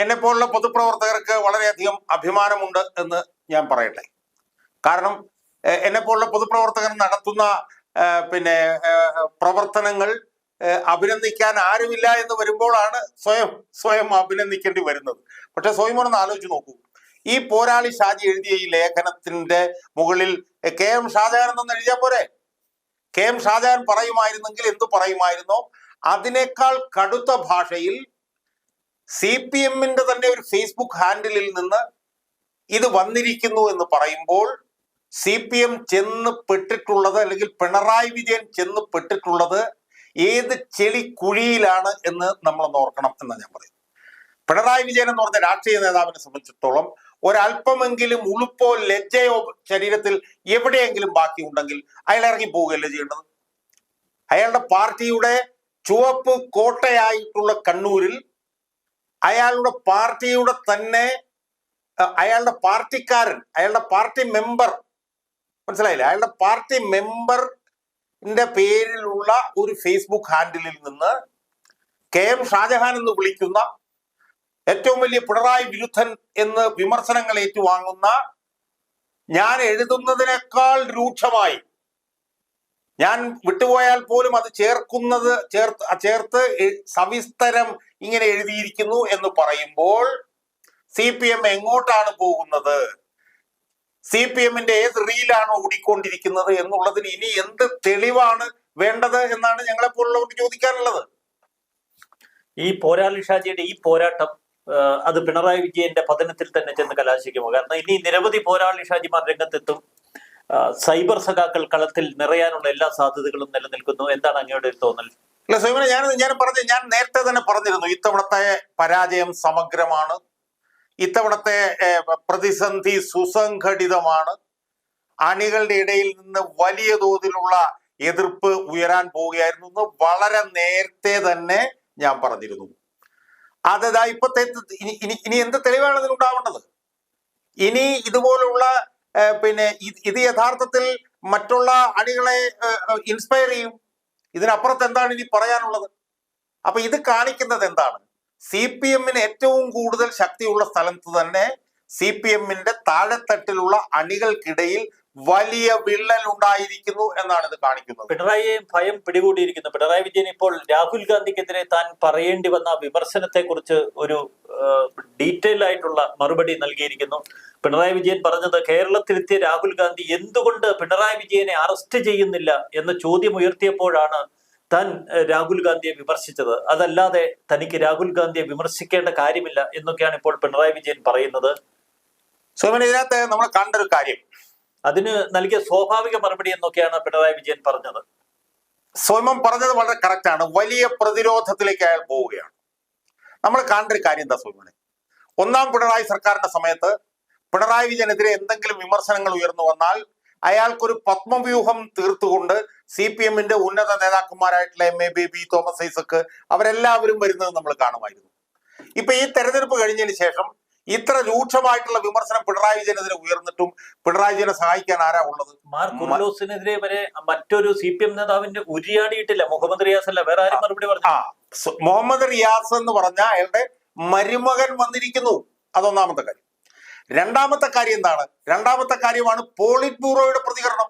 എന്നെ പോലുള്ള പൊതുപ്രവർത്തകർക്ക് വളരെയധികം അഭിമാനമുണ്ട് എന്ന് ഞാൻ പറയട്ടെ. കാരണം എന്നെ പോലുള്ള പൊതുപ്രവർത്തകർ നടത്തുന്ന പിന്നെ പ്രവർത്തനങ്ങൾ അഭിനന്ദിക്കാൻ ആരുമില്ല എന്ന് വരുമ്പോഴാണ് സ്വയം സ്വയം അഭിനന്ദിക്കേണ്ടി വരുന്നത്. പക്ഷെ സ്വയം ഒന്ന് ആലോചിച്ച് നോക്കൂ. ഈ പോരാളി ഷാജി എഴുതിയ ഈ ലേഖനത്തിന്റെ മുകളിൽ കെ എം ഷാജഹാൻ എന്ന് എഴുതിയാൽ പോരെ? കെ എം ഷാജഹാൻ പറയുമായിരുന്നെങ്കിൽ എന്തു പറയുമായിരുന്നോ? അതിനേക്കാൾ കടുത്ത ഭാഷയിൽ സി പി എമ്മിന്റെ തന്നെ ഒരു ഫേസ്ബുക്ക് ഹാൻഡിലിൽ നിന്ന് ഇത് വന്നിരിക്കുന്നു എന്ന് പറയുമ്പോൾ സി പി എം ചെന്ന് പെട്ടിട്ടുള്ളത് അല്ലെങ്കിൽ പിണറായി വിജയൻ ചെന്ന് പെട്ടിട്ടുള്ളത് ഏത് ചെളി കുഴിയിലാണ് എന്ന് നമ്മൾ ഓർക്കണം എന്ന് ഞാൻ പറയും പിണറായി വിജയൻ എന്ന് പറഞ്ഞ രാഷ്ട്രീയ നേതാവിനെ സംബന്ധിച്ചിടത്തോളം ഒരല്പമെങ്കിലും ഉളുപ്പോ ലജ്ജയോ ശരീരത്തിൽ എവിടെയെങ്കിലും ബാക്കി ഉണ്ടെങ്കിൽ അയാൾ ഇറങ്ങി പോവുകയല്ലേ ചെയ്യേണ്ടത്? അയാളുടെ പാർട്ടിയുടെ ചുവപ്പ് കോട്ടയായിട്ടുള്ള കണ്ണൂരിൽ അയാളുടെ പാർട്ടിയുടെ തന്നെ അയാളുടെ പാർട്ടിക്കാരൻ അയാളുടെ പാർട്ടി മെമ്പർ മനസ്സിലായില്ലേ? അയാളുടെ പാർട്ടി മെമ്പറിന്റെ പേരിലുള്ള ഒരു ഫേസ്ബുക്ക് ഹാൻഡിലിൽ നിന്ന് കെ എം ഷാജഹാൻ എന്ന് വിളിക്കുന്ന ഏറ്റവും വലിയ പിണറായി വിരുദ്ധൻ എന്ന് വിമർശനങ്ങൾ ഏറ്റുവാങ്ങുന്ന ഞാൻ എഴുതുന്നതിനേക്കാൾ രൂക്ഷമായി ഞാൻ വിട്ടുപോയാൽ പോലും അത് ചേർക്കുന്നത് ചേർത്ത് ചേർത്ത് സവിസ്തരം ഇങ്ങനെ എഴുതിയിരിക്കുന്നു എന്ന് പറയുമ്പോൾ സി പി എം എങ്ങോട്ടാണ് പോകുന്നത്? സി പി എമ്മിന്റെ ഏത് റീലാണ് ഓടിക്കൊണ്ടിരിക്കുന്നത് എന്നുള്ളതിന് ഇനി എന്ത് തെളിവാണ് വേണ്ടത് എന്നാണ് ഞങ്ങളെ പോലുള്ളവർക്ക് ചോദിക്കാനുള്ളത്. ഈ പോരാളി ഷാജിയുടെ ഈ പോരാട്ടം അത് പിണറായി വിജയന്റെ പതനത്തിൽ തന്നെ ചെന്ന് കലാശിക്കുമോ കാരണം ഇനി നിരവധി പോരാളി ഷാജിമാർ രംഗത്തെത്തും. സൈബർ സഖാക്കൾ കളത്തിൽ നിറയാനുള്ള എല്ലാ സാധ്യതകളും നിലനിൽക്കുന്നു. എന്താണ് അങ്ങയുടെ ഒരു തോന്നൽ? അല്ല സോമന ഞാൻ ഞാൻ പറഞ്ഞു ഞാൻ നേരത്തെ തന്നെ പറഞ്ഞിരുന്നു ഇത്തവണത്തെ പരാജയം സമഗ്രമാണ്. ഇത്തവണത്തെ പ്രതിസന്ധി സുസംഘടിതമാണ്. അണികളുടെ ഇടയിൽ നിന്ന് വലിയ തോതിലുള്ള എതിർപ്പ് ഉയരാൻ പോവുകയായിരുന്നു. എന്ന് വളരെ നേരത്തെ തന്നെ ഞാൻ പറഞ്ഞിരുന്നു. അതാ ഇപ്പത്തെ ഇനി ഇനി എന്ത് തെളിവാണ് ഇതിനുണ്ടാവേണ്ടത് ഇനി ഇതുപോലുള്ള പിന്നെ ഇത് യഥാർത്ഥത്തിൽ മറ്റുള്ള അണികളെ ഇൻസ്പയർ ചെയ്യും. ഇതിനപ്പുറത്ത് എന്താണ് ഇനി പറയാനുള്ളത്? അപ്പൊ ഇത് കാണിക്കുന്നത് എന്താണ്? സി പി എമ്മിന് ഏറ്റവും കൂടുതൽ ശക്തിയുള്ള സ്ഥലത്ത് തന്നെ സി പി എമ്മിന്റെ താഴെത്തട്ടിലുള്ള അണികൾക്കിടയിൽ വലിയ വിള്ളൽ ഉണ്ടായിരിക്കുന്നു എന്നാണ് ഇത് കാണിക്കുന്നത്. പിണറായിയെ ഭയം പിടികൂടിയിരിക്കുന്നു. പിണറായി വിജയൻ ഇപ്പോൾ രാഹുൽ ഗാന്ധിക്കെതിരെ താൻ പറയേണ്ടി വന്ന വിമർശനത്തെ കുറിച്ച് ഒരു ഡീറ്റെയിൽ ആയിട്ടുള്ള മറുപടി നൽകിയിരിക്കുന്നു. പിണറായി വിജയൻ പറഞ്ഞത് കേരളത്തിലെത്തിയ രാഹുൽ ഗാന്ധി എന്തുകൊണ്ട് പിണറായി വിജയനെ അറസ്റ്റ് ചെയ്യുന്നില്ല എന്ന ചോദ്യം ഉയർത്തിയപ്പോഴാണ് താൻ രാഹുൽ ഗാന്ധിയെ വിമർശിച്ചത്. അതല്ലാതെ തനിക്ക് രാഹുൽ ഗാന്ധിയെ വിമർശിക്കേണ്ട കാര്യമില്ല എന്നൊക്കെയാണ് ഇപ്പോൾ പിണറായി വിജയൻ പറയുന്നത്. സോമൻ ഇതിനകത്ത് നമ്മൾ കണ്ട ഒരു കാര്യം. അതിന് നൽകിയ സ്വാഭാവിക മറുപടി എന്നൊക്കെയാണ് പിണറായി വിജയൻ പറഞ്ഞത്. സ്വയം പറഞ്ഞത് വളരെ കറക്റ്റാണ് ആണ്. വലിയ പ്രതിരോധത്തിലേക്ക് അയാൾ പോവുകയാണ്. നമ്മൾ കാണേണ്ട ഒരു കാര്യം എന്താ സോമനെ? ഒന്നാം പിണറായി സർക്കാരിന്റെ സമയത്ത് പിണറായി വിജയനെതിരെ എന്തെങ്കിലും വിമർശനങ്ങൾ ഉയർന്നു വന്നാൽ അയാൾക്കൊരു പത്മവ്യൂഹം തീർത്തുകൊണ്ട് സി പി എമ്മിന്റെ ഉന്നത നേതാക്കന്മാരായിട്ടുള്ള M A B Thomas Isaac അവരെല്ലാവരും വരുന്നത് നമ്മൾ കാണുമായിരുന്നു. ഇപ്പൊ ഈ തെരഞ്ഞെടുപ്പ് കഴിഞ്ഞതിന് ശേഷം ഇത്ര രൂക്ഷമായിട്ടുള്ള വിമർശനം പിണറായി വിജയനെതിരെ ഉയർന്നിട്ടും പിണറായി വിജയനെ സഹായിക്കാൻ ആരാ ഉള്ളത്? മാർക്കുലോസിനെതിരെ വരെ മറ്റൊരു സി പി എം നേതാവിന്റെ ഉരിയാടിയിട്ടില്ല. മുഹമ്മദ് റിയാസ് അല്ല വേറെ ആരും മറുപടി പറഞ്ഞു ആ മുഹമ്മദ് റിയാസ് എന്ന് പറഞ്ഞ അയാളുടെ മരുമകൻ വന്നിരിക്കുന്നു. അതൊന്നാമത്തെ കാര്യം. രണ്ടാമത്തെ കാര്യം എന്താണ്? രണ്ടാമത്തെ കാര്യമാണ് പോളിറ്റ് ബ്യൂറോയുടെ പ്രതികരണം.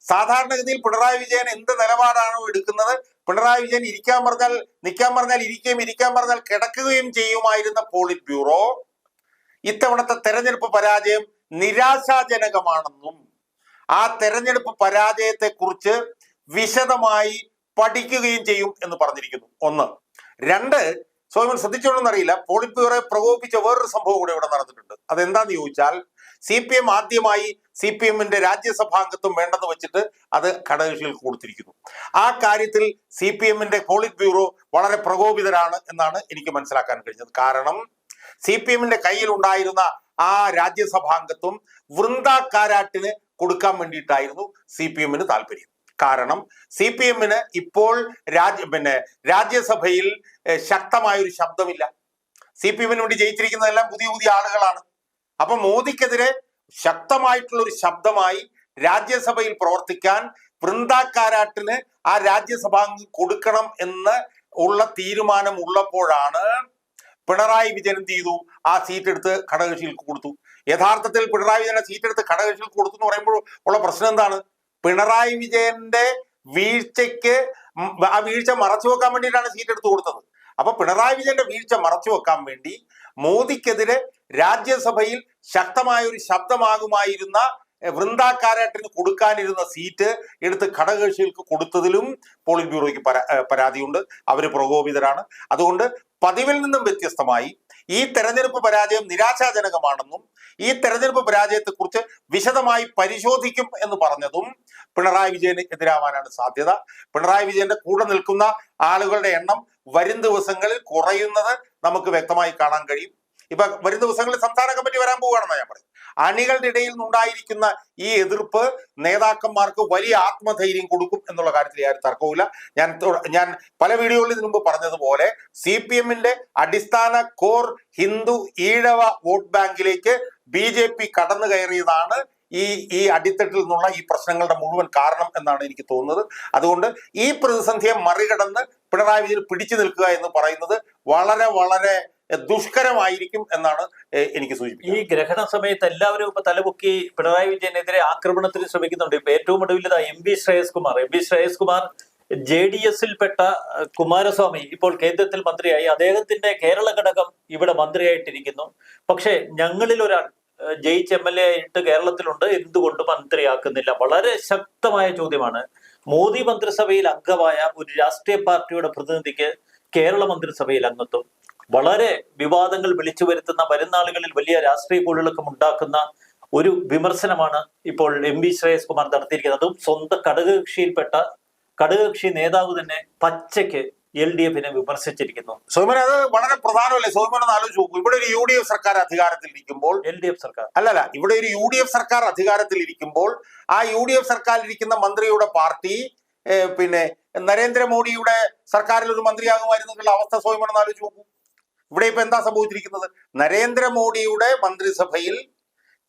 സാധാരണഗതിയിൽ പിണറായി വിജയൻ എന്ത് നിലപാടാണോ എടുക്കുന്നത്? പിണറായി വിജയൻ ഇരിക്കാൻ പറഞ്ഞാൽ നിൽക്കാൻ പറഞ്ഞാൽ ഇരിക്കുകയും ഇരിക്കാൻ പറഞ്ഞാൽ കിടക്കുകയും ചെയ്യുമായിരുന്ന പോളിറ്റ് ബ്യൂറോ ഇത്തവണത്തെ തെരഞ്ഞെടുപ്പ് പരാജയം നിരാശാജനകമാണെന്നും ആ തെരഞ്ഞെടുപ്പ് പരാജയത്തെക്കുറിച്ച് വിശദമായി പഠിക്കുകയും ചെയ്യും എന്ന് പറഞ്ഞിരിക്കുന്നു. ഒന്ന്. രണ്ട് സോമൻ ശ്രദ്ധിച്ചോണെന്ന് അറിയില്ല. പോളിറ്റ് ബ്യൂറോയെ പ്രകോപിപ്പിച്ച വേറൊരു സംഭവം കൂടെ ഇവിടെ നടന്നിട്ടുണ്ട്. അതെന്താന്ന് ചോദിച്ചാൽ സി പി എം ആദ്യമായി സി പി എമ്മിന്റെ രാജ്യസഭാംഗത്വം വേണ്ടെന്ന് വെച്ചിട്ട് അത് ഘടകകക്ഷികൾക്ക് കൊടുത്തിരിക്കുന്നു. ആ കാര്യത്തിൽ സി പി എമ്മിന്റെ പോളിറ്റ് ബ്യൂറോ വളരെ പ്രകോപിതരാണ് എന്നാണ് എനിക്ക് മനസ്സിലാക്കാൻ കഴിഞ്ഞത്. കാരണം സി പി എമ്മിന്റെ കയ്യിൽ ഉണ്ടായിരുന്ന ആ രാജ്യസഭാംഗത്വം വൃന്ദ കാരാട്ടിന് കൊടുക്കാൻ വേണ്ടിയിട്ടായിരുന്നു സി പി എമ്മിന് താല്പര്യം. കാരണം സി പി എമ്മിന് ഇപ്പോൾ രാജ്യ പിന്നെ രാജ്യസഭയിൽ ശക്തമായ ശക്തമായൊരു ശബ്ദമില്ല. സി പി എമ്മിന് വേണ്ടി ജയിച്ചിരിക്കുന്നതെല്ലാം പുതിയ പുതിയ ആളുകളാണ്. അപ്പൊ മോദിക്കെതിരെ ശക്തമായിട്ടുള്ള ഒരു ശബ്ദമായി രാജ്യസഭയിൽ പ്രവർത്തിക്കാൻ വൃന്ദാക്കാരാട്ടിന് ആ രാജ്യസഭാംഗം കൊടുക്കണം എന്ന് ഉള്ള തീരുമാനം ഉള്ളപ്പോഴാണ് പിണറായി വിജയൻ എന്ത് ചെയ്തു? ആ സീറ്റ് എടുത്ത് ഘടകകക്ഷികൾക്ക് കൊടുത്തു. യഥാർത്ഥത്തിൽ പിണറായി വിജയൻ സീറ്റ് എടുത്ത് ഘടകകക്ഷികൾക്ക് കൊടുത്തു എന്ന് പറയുമ്പോൾ ഉള്ള പ്രശ്നം എന്താണ്? പിണറായി വിജയന്റെ വീഴ്ചയ്ക്ക് ആ വീഴ്ച മറച്ചു വെക്കാൻ വേണ്ടിയിട്ടാണ് സീറ്റ് എടുത്തു കൊടുത്തത്. അപ്പൊ പിണറായി വിജയന്റെ വീഴ്ച മറച്ചു വെക്കാൻ വേണ്ടി മോദിക്കെതിരെ രാജ്യസഭയിൽ ശക്തമായ ഒരു ശബ്ദമാകുമായിരുന്ന വൃന്ദ കാരാട്ടിന് കൊടുക്കാനിരുന്ന സീറ്റ് എടുത്ത് ഘടകകക്ഷികൾക്ക് കൊടുത്തതിലും പോളിറ്റ് ബ്യൂറോയ്ക്ക് പരാ- പരാതിയുണ്ട്. അവർ പ്രകോപിതരാണ്. അതുകൊണ്ട് പതിവിൽ നിന്നും വ്യത്യസ്തമായി ഈ തെരഞ്ഞെടുപ്പ് പരാജയം നിരാശാജനകമാണെന്നും ഈ തെരഞ്ഞെടുപ്പ് പരാജയത്തെക്കുറിച്ച് വിശദമായി പരിശോധിക്കും എന്ന് പറഞ്ഞതും പിണറായി വിജയന് എതിരാവാനാണ് സാധ്യത. പിണറായി വിജയന്റെ കൂടെ നിൽക്കുന്ന ആളുകളുടെ എണ്ണം വരും ദിവസങ്ങളിൽ കുറയുന്നത് നമുക്ക് വ്യക്തമായി കാണാൻ കഴിയും. ഇപ്പൊ വരും ദിവസങ്ങളിൽ സംസ്ഥാന കമ്മിറ്റി വരാൻ പോവുകയാണെന്നാണ് ഞാൻ പറയും അണികളുടെ ഇടയിൽ നിന്നുണ്ടായിരിക്കുന്ന ഈ എതിർപ്പ് നേതാക്കന്മാർക്ക് വലിയ ആത്മധൈര്യം കൊടുക്കും എന്നുള്ള കാര്യത്തിൽ യാതൊരു തർക്കവുമില്ല. ഞാൻ ഞാൻ പല വീഡിയോകളിൽ ഇതിനു മുമ്പ് പറഞ്ഞതുപോലെ സി പി എമ്മിന്റെ അടിസ്ഥാന കോർ ഹിന്ദു ഈഴവ വോട്ട് ബാങ്കിലേക്ക് ബി ജെ പി കടന്നു കയറിയതാണ് ഈ ഈ അടിത്തട്ടിൽ നിന്നുള്ള ഈ പ്രശ്നങ്ങളുടെ മുഴുവൻ കാരണം എന്നാണ് എനിക്ക് തോന്നുന്നത്. അതുകൊണ്ട് ഈ പ്രതിസന്ധിയെ മറികടന്ന് പിണറായി വിജയൻ പിടിച്ചു നിൽക്കുക എന്ന് പറയുന്നത് വളരെ വളരെ ദുഷ്കരമായിരിക്കും എന്നാണ് എനിക്ക് സൂചിപ്പിക്കുന്നത്. ഈ ഗ്രഹണ സമയത്ത് എല്ലാവരും ഇപ്പൊ തലപൊക്കി പിണറായി വിജയനെതിരെ ആക്രമണത്തിന് ശ്രമിക്കുന്നുണ്ട്. ഇപ്പൊ ഏറ്റവും ഒടുവിൽ ഇതാ M V Shreyas Kumar. M V Shreyas Kumar J D എസിൽപ്പെട്ട പെട്ട കുമാരസ്വാമി ഇപ്പോൾ കേന്ദ്രത്തിൽ മന്ത്രിയായി. അദ്ദേഹത്തിന്റെ കേരള ഘടകം ഇവിടെ മന്ത്രിയായിട്ടിരിക്കുന്നു. പക്ഷെ ഞങ്ങളിൽ ഒരാൾ ജയിച്ച് എം എൽ എ ആയിട്ട് കേരളത്തിലുണ്ട്. എന്തുകൊണ്ട് മന്ത്രിയാക്കുന്നില്ല. വളരെ ശക്തമായ ചോദ്യമാണ്. മോദി മന്ത്രിസഭയിൽ അംഗമായ ഒരു രാഷ്ട്രീയ പാർട്ടിയുടെ പ്രതിനിധിക്ക് കേരള മന്ത്രിസഭയിൽ അംഗത്വം വളരെ വിവാദങ്ങൾ വിളിച്ചു വരുത്തുന്ന വരുന്നാളുകളിൽ വലിയ രാഷ്ട്രീയ കൂടുതലൊക്കെ ഉണ്ടാക്കുന്ന ഒരു വിമർശനമാണ് ഇപ്പോൾ എം വി ശ്രേയസ് കുമാർ നടത്തിയിരിക്കുന്നത്. അതും സ്വന്തം ഘടകകക്ഷിയിൽപ്പെട്ട ഘടകകക്ഷി നേതാവ് തന്നെ പച്ചയ്ക്ക് എൽ ഡി എഫിനെ വിമർശിച്ചിരിക്കുന്നു. സോമൻ അത് വളരെ പ്രധാനമല്ലേ? സോമൻ ഒന്ന് ആലോചിച്ച് നോക്കൂ. ഇവിടെ ഒരു യു ഡി എഫ് സർക്കാർ അധികാരത്തിൽ ഇരിക്കുമ്പോൾ എൽ ഡി എഫ് സർക്കാർ. അല്ലല്ല ഇവിടെ ഒരു യു ഡി എഫ് സർക്കാർ അധികാരത്തിൽ ഇരിക്കുമ്പോൾ ആ യു ഡി എഫ് സർക്കാരിൽ ഇരിക്കുന്ന മന്ത്രിയുടെ പാർട്ടി പിന്നെ നരേന്ദ്രമോദിയുടെ സർക്കാരിൽ ഒരു മന്ത്രിയാകുമായിരുന്നുള്ള അവസ്ഥ സോമൻ ഒന്ന് ആലോചിച്ച് നോക്കൂ. ഇവിടെ ഇപ്പൊ എന്താ സംഭവിച്ചിരിക്കുന്നത്? നരേന്ദ്രമോദിയുടെ മന്ത്രിസഭയിൽ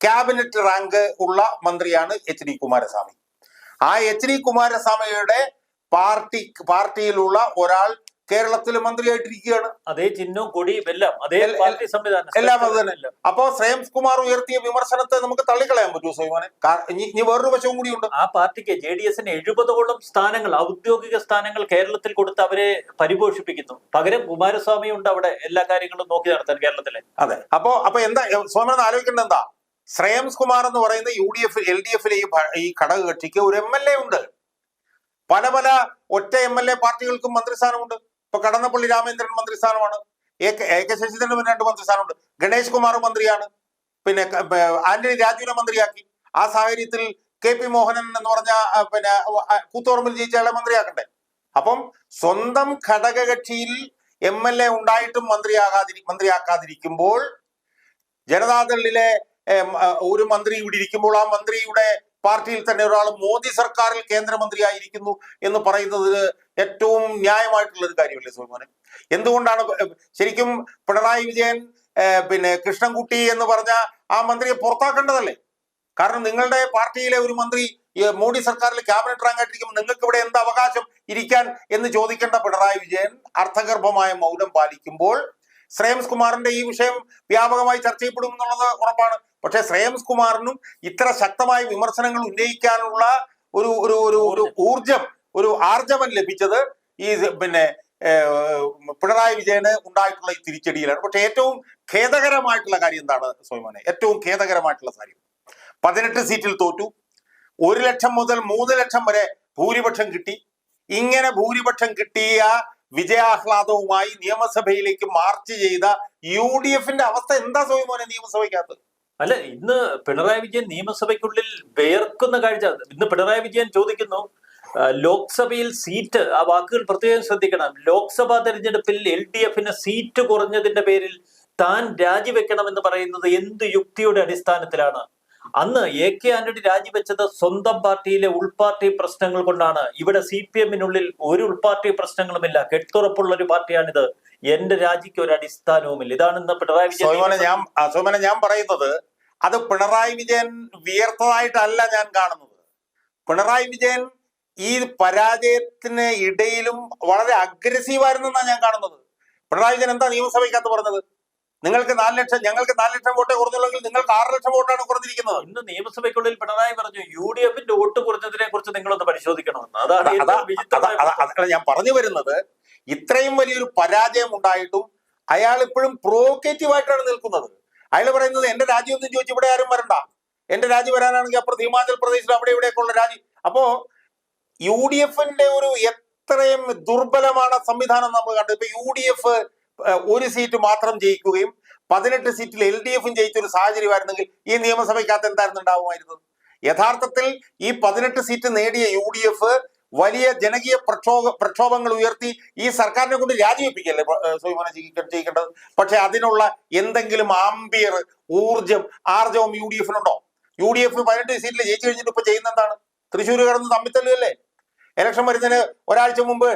ക്യാബിനറ്റ് റാങ്ക് ഉള്ള മന്ത്രിയാണ് എച്ച് ഡി കുമാരസ്വാമി. ആ എച്ച് ഡി കുമാരസ്വാമിയുടെ പാർട്ടി പാർട്ടിയിലുള്ള ഒരാൾ കേരളത്തിൽ മന്ത്രിയായിട്ടിരിക്കുകയാണ്. അതേ ചിഹ്നവും കൊടിയും എല്ലാം അതേ പാർട്ടി സംവിധാനം എല്ലാം അത് തന്നെ. അപ്പോ ശ്രേം കുമാർ ഉയർത്തിയ വിമർശനത്തെ നമുക്ക് തള്ളിക്കളയാൻ പറ്റുമോ സൈമാനെ? ഇനി വേറൊരു വശവും കൂടിയുണ്ട് ആ പാർട്ടിക്ക് ജെ ഡി എസിന് എഴുപതോളം സ്ഥാനങ്ങൾ ഔദ്യോഗിക സ്ഥാനങ്ങൾ കേരളത്തിൽ കൊടുത്ത് അവരെ പരിപോഷിപ്പിക്കുന്നു. പകരം കുമാരസ്വാമി ഉണ്ട് അവിടെ എല്ലാ കാര്യങ്ങളും നോക്കി നടത്താൻ കേരളത്തിലെ. അതെ. അപ്പോ അപ്പൊ എന്താ സോമൻ ആലോചിക്കേണ്ടത് എന്താ? ശ്രേയംസ് കുമാർ എന്ന് പറയുന്ന U D F L D എഫിലെ ഈ ഘടക കക്ഷിക്ക് ഒരു എം എൽ എ ഉണ്ട്. പല പല ഒറ്റ എം എൽ എ പാർട്ടികൾക്കും മന്ത്രിസ്ഥാനമുണ്ട്. ഇപ്പൊ കടന്നപ്പള്ളി രാമേന്ദ്രൻ മന്ത്രിസ്ഥാനമാണ് എ കെ ശശീന്ദ്രന് രണ്ട് മന്ത്രിസ്ഥാനമുണ്ട് ഗണേഷ് കുമാർ മന്ത്രിയാണ്. പിന്നെ ആന്റണി രാജുവിനെ മന്ത്രിയാക്കി. ആ സാഹചര്യത്തിൽ കെ പി മോഹനൻ എന്ന് പറഞ്ഞ പിന്നെ കൂത്തോറമ്പിൽ ജയിച്ചയാളെ മന്ത്രിയാക്കട്ടെ അപ്പം സ്വന്തം ഘടകകക്ഷിയിൽ എം എൽ എ ഉണ്ടായിട്ടും മന്ത്രിയാകാതിരി മന്ത്രിയാക്കാതിരിക്കുമ്പോൾ ജനതാദളിലെ ഒരു മന്ത്രി ഇവിടെ ഇരിക്കുമ്പോൾ ആ മന്ത്രിയുടെ പാർട്ടിയിൽ തന്നെ ഒരാൾ മോദി സർക്കാരിൽ കേന്ദ്രമന്ത്രിയായിരിക്കുന്നു എന്ന് പറയുന്നത് ഏറ്റവും ന്യായമായിട്ടുള്ള ഒരു കാര്യമല്ലേ സുൽമാനെ എന്തുകൊണ്ടാണ് ശരിക്കും പിണറായി വിജയൻ പിന്നെ കൃഷ്ണൻകുട്ടി എന്ന് പറഞ്ഞ ആ മന്ത്രിയെ പുറത്താക്കേണ്ടതല്ലേ? കാരണം നിങ്ങളുടെ പാർട്ടിയിലെ ഒരു മന്ത്രി മോഡി സർക്കാരിൽ ക്യാബിനറ്റ് റാങ്ക് ആയിട്ടിരിക്കുമ്പോൾ നിങ്ങൾക്ക് ഇവിടെ എന്ത് അവകാശം ഇരിക്കാൻ എന്ന് ചോദിക്കേണ്ട പിണറായി വിജയൻ അർത്ഥഗർഭമായ മൗനം പാലിക്കുമ്പോൾ ശ്രേയംസ് കുമാറിന്റെ ഈ വിഷയം വ്യാപകമായി ചർച്ച ചെയ്യപ്പെടും എന്നുള്ളത് ഉറപ്പാണ്. പക്ഷെ ശ്രേയംസ് കുമാറിനും ഇത്ര ശക്തമായ വിമർശനങ്ങൾ ഉന്നയിക്കാനുള്ള ഒരു ഒരു ഒരു ഒരു ഊർജം ഒരു ആർജവം ലഭിച്ചത് ഈ പിന്നെ പിണറായി വിജയന് ഉണ്ടായിട്ടുള്ള ഈ തിരിച്ചടിയിലാണ്. പക്ഷെ ഏറ്റവും ഖേദകരമായിട്ടുള്ള കാര്യം എന്താണ് സ്വയമാനെ ഏറ്റവും ഖേദകരമായിട്ടുള്ള കാര്യം. പതിനെട്ട് സീറ്റിൽ തോറ്റു. ഒരു ലക്ഷം മുതൽ മൂന്ന് ലക്ഷം വരെ ഭൂരിപക്ഷം കിട്ടി. ഇങ്ങനെ ഭൂരിപക്ഷം കിട്ടിയ വിജയാഹ്ലാദവുമായി നിയമസഭയിലേക്ക് മാർച്ച് ചെയ്ത യു ഡി എഫിന്റെ അവസ്ഥ എന്താ സ്വയമോനെ നിയമസഭയ്ക്കകത്ത്? അല്ല ഇന്ന് പിണറായി വിജയൻ നിയമസഭയ്ക്കുള്ളിൽ വേർക്കുന്ന കാഴ്ച. ഇന്ന് പിണറായി വിജയൻ ചോദിക്കുന്നു ലോക്സഭയിൽ സീറ്റ് ആ വാക്കുകൾ പ്രത്യേകം ശ്രദ്ധിക്കണം. ലോക്സഭാ തെരഞ്ഞെടുപ്പിൽ എൽ ഡി എഫിന് സീറ്റ് കുറഞ്ഞതിന്റെ പേരിൽ താൻ രാജിവെക്കണമെന്ന് പറയുന്നത് എന്ത് യുക്തിയുടെ അടിസ്ഥാനത്തിലാണ്? അന്ന് എ കെ ആന്റണി രാജിവെച്ചത് സ്വന്തം പാർട്ടിയിലെ ഉൾപാർട്ടി പ്രശ്നങ്ങൾ കൊണ്ടാണ്. ഇവിടെ സി പി എമ്മിനുള്ളിൽ ഒരു ഉൾപാർട്ടി പ്രശ്നങ്ങളുമില്ല. കെട്ടുറപ്പുള്ള ഒരു പാർട്ടിയാണിത്. എന്റെ രാജിക്ക് ഒരു അടിസ്ഥാനവുമില്ല. ഇതാണ് ഇന്ന് പിണറായി വിജയൻ ഞാൻ സോമനെ ഞാൻ പറയുന്നത് അത് പിണറായി വിജയൻ വിയർത്തതായിട്ടല്ല ഞാൻ കാണുന്നത്. പിണറായി വിജയൻ ഈ പരാജയത്തിന് ഇടയിലും വളരെ അഗ്രസീവായിരുന്നെന്നാണ് ഞാൻ കാണുന്നത്. പിണറായി വിജയൻ എന്താ നിയമസഭയ്ക്കകത്ത് പറഞ്ഞത്? നിങ്ങൾക്ക് നാല് ലക്ഷം ഞങ്ങൾക്ക് നാല് ലക്ഷം വോട്ടേ കുറഞ്ഞുള്ളെങ്കിൽ നിങ്ങൾക്ക് ആറ് ലക്ഷം വോട്ടാണ് കുറഞ്ഞിരിക്കുന്നത്. ഇന്ന് നിയമസഭയ്ക്കുള്ളിൽ പിണറായി പറഞ്ഞു യു ഡി എഫിന്റെ വോട്ട് കുറഞ്ഞതിനെ കുറിച്ച് നിങ്ങളൊന്ന് പരിശോധിക്കണമെന്ന്. അതാണ് ഞാൻ പറഞ്ഞു വരുന്നത് ഇത്രയും വലിയൊരു പരാജയം ഉണ്ടായിട്ടും അയാൾ ഇപ്പോഴും പ്രോക്കേറ്റീവ് ആയിട്ടാണ് നിൽക്കുന്നത്. അയാൾ പറയുന്നത് എന്റെ രാജ്യം ഒന്നും ചോദിച്ചു ഇവിടെ ആരും വരണ്ട. എന്റെ രാജ്യം വരാനാണെങ്കിൽ അപ്പുറത്ത് ഹിമാചൽ പ്രദേശിൽ അവിടെ ഇവിടെയൊക്കെ ഉള്ള രാജ്യം. അപ്പോ യു ഡി എഫിന്റെ ഒരു എത്രയും ദുർബലമാണ് സംവിധാനം നമ്മൾ കണ്ടു. ഇപ്പൊ യു ഡി എഫ് ഒരു സീറ്റ് മാത്രം ജയിക്കുകയും പതിനെട്ട് സീറ്റിൽ എൽ ഡി എഫും ജയിച്ച ഒരു സാഹചര്യമായിരുന്നെങ്കിൽ ഈ നിയമസഭയ്ക്കകത്ത് എന്തായിരുന്നു ഉണ്ടാവുമായിരുന്നത് യഥാർത്ഥത്തിൽ ഈ പതിനെട്ട് സീറ്റ് നേടിയ യു ഡി എഫ് വലിയ ജനകീയ പ്രക്ഷോഭ പ്രക്ഷോഭങ്ങൾ ഉയർത്തി ഈ സർക്കാരിനെ കൊണ്ട് രാജിവെപ്പിക്കല്ലേ സ്വയമന ചെയ്യിക്കേണ്ടത് പക്ഷെ അതിനുള്ള എന്തെങ്കിലും ആംബിയർ ഊർജം ആർജവും യു ഡി എഫിനുണ്ടോ? യു ഡി എഫ് പതിനെട്ട് സീറ്റിൽ ജയിച്ചു കഴിഞ്ഞിട്ട് ഇപ്പൊ ചെയ്യുന്ന എന്താണ്? തൃശ്ശൂർ കടന്ന് തമ്മിത്തല്ലുകല്ലേ ഇലക്ഷൻ വരുന്നതിന് ഒരാഴ്ച മുമ്പ്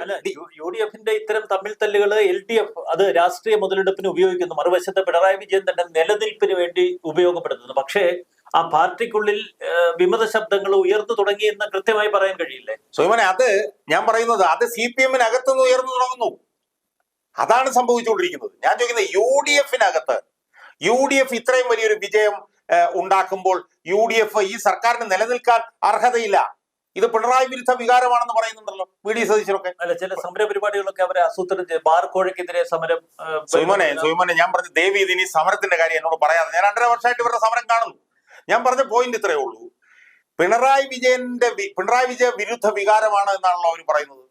യു ഡി എഫിന്റെ ഇത്തരം തമ്മിൽ തല്ലുകൾ എൽ ഡി എഫ് അത് രാഷ്ട്രീയ മുതലെടുപ്പിന് ഉപയോഗിക്കുന്നു. മറുവശത്ത് പിണറായി വിജയൻ തന്നെ നിലനിൽപ്പിന് വേണ്ടി ഉപയോഗപ്പെടുത്തുന്നു. പക്ഷേ ആ പാർട്ടിക്കുള്ളിൽ വിമത ശബ്ദങ്ങൾ ഉയർന്നു തുടങ്ങി എന്ന് കൃത്യമായി പറയാൻ കഴിയില്ലേ? സുമനെ അത് ഞാൻ പറയുന്നത് അത് സി പി എമ്മിനകത്തുനിന്ന് ഉയർന്നു തുടങ്ങുന്നു. അതാണ് സംഭവിച്ചുകൊണ്ടിരിക്കുന്നത്. ഞാൻ ചോദിക്കുന്നത് യു ഡി എഫിനകത്ത് യു ഡി എഫ് ഇത്രയും വലിയൊരു വിജയം ഉണ്ടാക്കുമ്പോൾ യു ഡി എഫ് ഈ സർക്കാരിന് നിലനിൽക്കാൻ അർഹതയില്ല. ഇത് പിണറായി വിരുദ്ധ വികാരമാണെന്ന് പറയുന്നുണ്ടല്ലോ വി ഡി സതീശനൊക്കെ. അല്ല ചില സമര പരിപാടികളൊക്കെ അവരെ ആസൂത്രണം ചെയ്ത് ബാർ കോഴയ്ക്കെതിരെ സമരം സുമനെ സുയ്മോനെ ഞാൻ പറഞ്ഞു ദേവി ഇതിനി സമരത്തിന്റെ കാര്യം എന്നോട് പറയാതെ ഞാൻ രണ്ടര വർഷമായിട്ട് ഇവരുടെ സമരം കാണുന്നു. ഞാൻ പറഞ്ഞ പോയിന്റ് ഇത്രയേ ഉള്ളൂ. പിണറായി വിജയന്റെ പിണറായി വിജയ വിരുദ്ധ വികാരമാണ് എന്നാണല്ലോ അവർ പറയുന്നത്.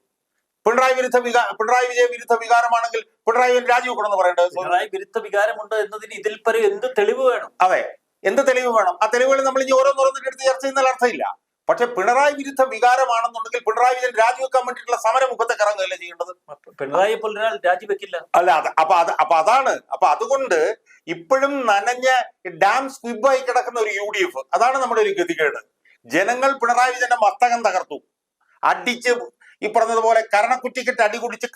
പിണറായി വിരുദ്ധ വികാ പിണറായി വിജയ വിരുദ്ധ വികാരമാണെങ്കിൽ പിണറായി വിജയൻ രാജിവെക്കണം എന്ന് പറയേണ്ടത് പിണറായി വിരുദ്ധ വികാരമുണ്ട് എന്നതിന് ഇതിൽ പരം എന്ത് തെളിവ് വേണം? അതെ എന്ത് തെളിവ് വേണം? ആ തെളിവുകൾ നമ്മൾ ഇനി ഓരോന്നോരോന്നിട്ട് എടുത്ത് ചർച്ച ചെയ്യുന്നതിൽ അർത്ഥമില്ല. പക്ഷെ പിണറായി വിരുദ്ധ വികാരമാണെന്നുണ്ടെങ്കിൽ പിണറായി വിജയൻ രാജിവെക്കാൻ വേണ്ടിയിട്ടുള്ള സമരമുഖത്തേക്ക് ഇറങ്ങുകയല്ലേ ചെയ്യേണ്ടത്? പിണറായി ഒരാൾ രാജിവെക്കില്ല. അല്ല അത് അപ്പൊ അത് അപ്പൊ അതാണ്. അപ്പൊ അതുകൊണ്ട് ഇപ്പോഴും നനഞ്ഞ ഡാം സ്ക്വിബായി കിടക്കുന്ന ഒരു യു ഡി എഫ് അതാണ് നമ്മുടെ ഒരു ഗതികേട്. ജനങ്ങൾ പിണറായി വിജയന്റെ മസ്തകം തകർത്തു. അടിച്ച് ഈ പറഞ്ഞതുപോലെ കരണക്കുറ്റിക്കിട്ട് അടികുടിച്ച്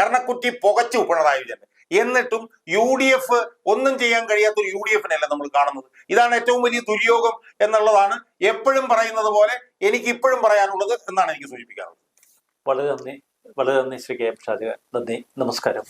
കരണക്കുറ്റി പുകച്ചു പിണറായി വിജയൻ എന്നിട്ടും യു ഡി എഫ് ഒന്നും ചെയ്യാൻ കഴിയാത്ത ഒരു യു ഡി എഫിനല്ല നമ്മൾ കാണുന്നത്. ഇതാണ് ഏറ്റവും വലിയ ദുര്യോഗം എന്നുള്ളതാണ് എപ്പോഴും പറയുന്നത് പോലെ എനിക്ക് ഇപ്പോഴും പറയാനുള്ളത് എന്നാണ് എനിക്ക് സൂചിപ്പിക്കാറുള്ളത് വളരെ നന്ദി. വളരെ നന്ദി ശ്രീ കെ എം ഷാജ. നന്ദി. നമസ്കാരം.